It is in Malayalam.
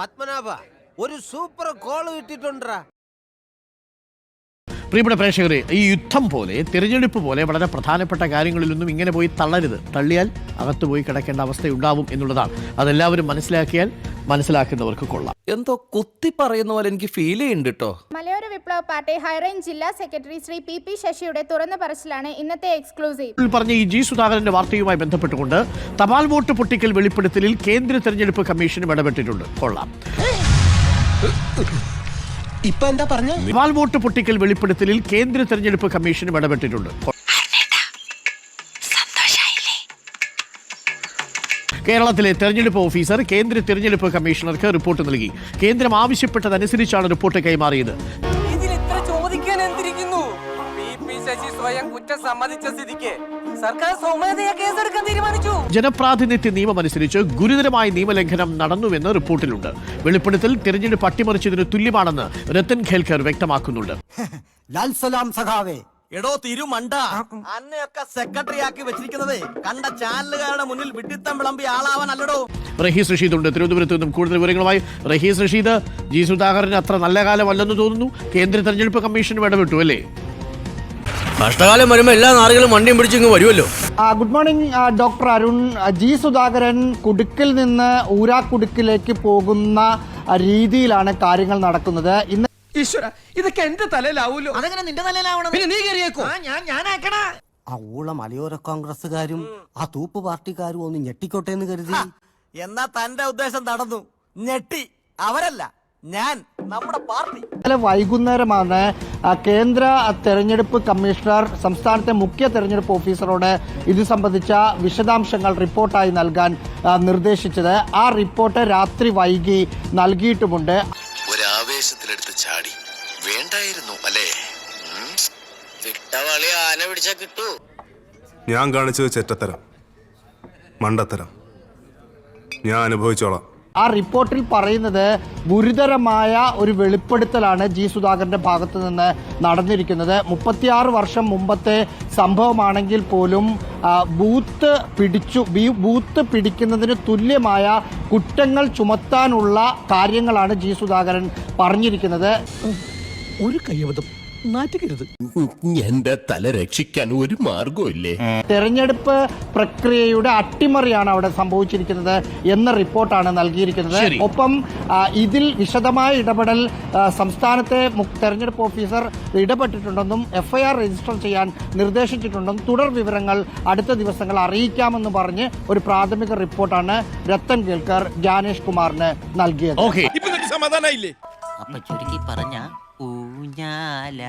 പത്മനാഭ ഒരു സൂപ്പർ കോൾ കിട്ടിട്ടുണ്ടാ പ്രിയപ്പെട്ട പ്രേക്ഷകരെ ഈ യുദ്ധം പോലെ തിരഞ്ഞെടുപ്പ് പോലെ വളരെ പ്രധാനപ്പെട്ട കാര്യങ്ങളിലൊന്നും ഇങ്ങനെ പോയി തള്ളരുത്. തള്ളിയാൽ അകത്ത് പോയി കിടക്കേണ്ട അവസ്ഥയുണ്ടാവും എന്നുള്ളതാണ്. അതെല്ലാവരും മനസ്സിലാക്കിയാൽ മനസ്സിലാക്കുന്നവർക്ക് കൊള്ളാം. എന്തോ കുത്തി പറയുന്ന പോലെ എനിക്ക് ഫീൽ ചെയ്യുന്നുണ്ട് കേട്ടോ Malayora Viplava party high range ജില്ലാ സെക്രട്ടറി ശ്രീ പി പി ശശിയുടെ തുറന്ന പറച്ചിലാണ് ഇന്നത്തെ എക്സ്ക്ലൂസീവ്. പറഞ്ഞ ഈ ജി സുധാകരന്റെ വാർത്തയുമായി ബന്ധപ്പെട്ടുകൊണ്ട് തപാൽ വോട്ട് പൊട്ടിക്കൽ വെളിപ്പെടുത്തലിൽ കേന്ദ്ര തെരഞ്ഞെടുപ്പ് കമ്മീഷനും ഇടപെട്ടിട്ടുണ്ട്. കൊള്ളാം. ഇപ്പൊ എന്താ പറഞ്ഞ? തപാൽ വോട്ട് പൊട്ടിക്കൽ വെളിപ്പെടുത്തലിൽ കേന്ദ്ര തെരഞ്ഞെടുപ്പ് കമ്മീഷനും ഇടപെട്ടിട്ടുണ്ട്. കേരളത്തിലെ തെരഞ്ഞെടുപ്പ് ഓഫീസർ കേന്ദ്ര തെരഞ്ഞെടുപ്പ് കമ്മീഷണർക്ക് റിപ്പോർട്ട് നൽകി. കേന്ദ്രം ആവശ്യപ്പെട്ടതനുസരിച്ചാണ് റിപ്പോർട്ട് കൈമാറിയത്. കുറ്റം സമ്മതിച്ച സ്ഥിതിക്ക് സർക്കാർ സ്വമേധയാ കേസെടുക്കാൻ തീരുമാനിച്ചു. ജനപ്രാതിനിധ്യ നിയമമനുസരിച്ച് ഗുരുതരമായ നിയമലംഘനം നടന്നുവെന്ന് റിപ്പോർട്ടിലുണ്ട്. വെളിപ്പെടുത്തൽ തിരഞ്ഞെടുപ്പ് അട്ടിമറിച്ചതിന് തുല്യമാണെന്ന് രത്തൻ ഖേൽക്കർ വ്യക്തമാക്കുന്നുണ്ട്. ലാൽ സലാം സഖാവേ. എടോ തിരുമണ്ട. അന്നയൊക്കെ സെക്രട്ടറി ആക്കി വെച്ചിരിക്കുന്നത് കണ്ട ചാനലുകാരുടെ മുന്നിൽ വിഡിത്തം വിളമ്പി ആളാവാനല്ലടോ റഹീസ് റഷീദ് ഉണ്ട്. തിരുവനന്തപുരത്ത് നിന്നും കൂടുതൽ വിവരങ്ങളുമായി റഹീസ് റഷീദ്. ജി സുധാകരന് അത്ര നല്ല കാലമല്ലെന്ന് തോന്നുന്നു. കേന്ദ്ര തെരഞ്ഞെടുപ്പ് കമ്മീഷനും ഇടപെട്ടു അല്ലേ? കഷ്ടകാലം വരുമ്പോ എല്ലാ നാറുകളും വണ്ടിയും പിടിച്ചിങ്ങ് വരുമല്ലോ ആ, good morning doctor Arun G Sudhakaran കുടുക്കിൽ നിന്ന് ഊരാക്കുടുക്കിലേക്ക് പോകുന്ന രീതിയിലാണ് കാര്യങ്ങൾ നടക്കുന്നത്. ഇന്ന് ഈശ്വര ഇതൊക്കെ എന്റെ തലയിലാവൂലോ? അതെങ്ങനെ നിന്റെ തലയിലാവണം? പിന്നെ നീ കയറിയേക്കോ ഞാൻ ഞാനാക്കണ ആ ഊള മലയോര കോൺഗ്രസ്സുകാരും ആ തൂപ്പ് പാർട്ടിക്കാരും ഒന്ന് ഞെട്ടിക്കോട്ടെ എന്ന് കരുതി എന്നാ തന്റെ ഉദ്ദേശം നടന്നു. ഞെട്ടി. അവരല്ല ഞാൻ. നമ്മുടെ പാർട്ടി. ഇന്നലെ വൈകുന്നേരമാണ് കേന്ദ്ര തെരഞ്ഞെടുപ്പ് കമ്മീഷണർ സംസ്ഥാനത്തെ മുഖ്യ തെരഞ്ഞെടുപ്പ് ഓഫീസറോട് ഇത് സംബന്ധിച്ച വിശദാംശങ്ങൾ റിപ്പോർട്ടായി നൽകാൻ നിർദ്ദേശിച്ചത്. ആ റിപ്പോർട്ട് രാത്രി വൈകി നൽകിയിട്ടുമുണ്ട്. ഒരാവേശത്തിലെടുത്ത് ചാടി. വേണ്ടായിരുന്നു അല്ലേ? ആന പിടിച്ചാ കിട്ടൂ. ഞാൻ കാണിച്ചത് ചെറ്റത്തരം. മണ്ടത്തരം. ഞാൻ അനുഭവിച്ചോളാം. ആ റിപ്പോർട്ടിൽ പറയുന്നത് ഗുരുതരമായ ഒരു വെളിപ്പെടുത്തലാണ് ജി സുധാകരന്റെ ഭാഗത്തു നിന്ന് നടന്നിരിക്കുന്നത്. മുപ്പത്തിയാറ് വർഷം മുമ്പത്തെ സംഭവമാണെങ്കിൽ പോലും ബൂത്ത് പിടിച്ചു ബൂത്ത് പിടിക്കുന്നതിന് തുല്യമായ കുറ്റങ്ങൾ ചുമത്താനുള്ള കാര്യങ്ങളാണ് ജി സുധാകരൻ പറഞ്ഞിരിക്കുന്നത്. ഒരു കയ്യബദ്ധം നാറ്റുകരുത് എന്റെ തല രക്ഷിക്കാൻ ഒരു മാർഗമില്ലേ തെരഞ്ഞെടുപ്പ് പ്രക്രിയയുടെ അട്ടിമറിയാണ് അവിടെ സംഭവിച്ചിരിക്കുന്നത് എന്ന റിപ്പോർട്ടാണ് നൽകിയിരിക്കുന്നത്. ഒപ്പം ഇതിൽ വിശദമായ ഇടപെടൽ സംസ്ഥാനത്തെ മു- തെരഞ്ഞെടുപ്പ് ഓഫീസർ ഇടപെട്ടിട്ടുണ്ടെന്നും എഫ്ഐആർ രജിസ്റ്റർ ചെയ്യാൻ നിർദ്ദേശിച്ചിട്ടുണ്ടെന്നും തുടർ വിവരങ്ങൾ അടുത്ത ദിവസങ്ങൾ അറിയിക്കാമെന്ന് പറഞ്ഞ് ഒരു പ്രാഥമിക റിപ്പോർട്ടാണ് രത്തൻ കേൽക്കർ ജാനേഷ് കുമാറിന് നൽകിയത്. ഓക്കെ. അപ്പൊ ചുരുക്കി പറഞ്ഞ ഊഞ്ഞാല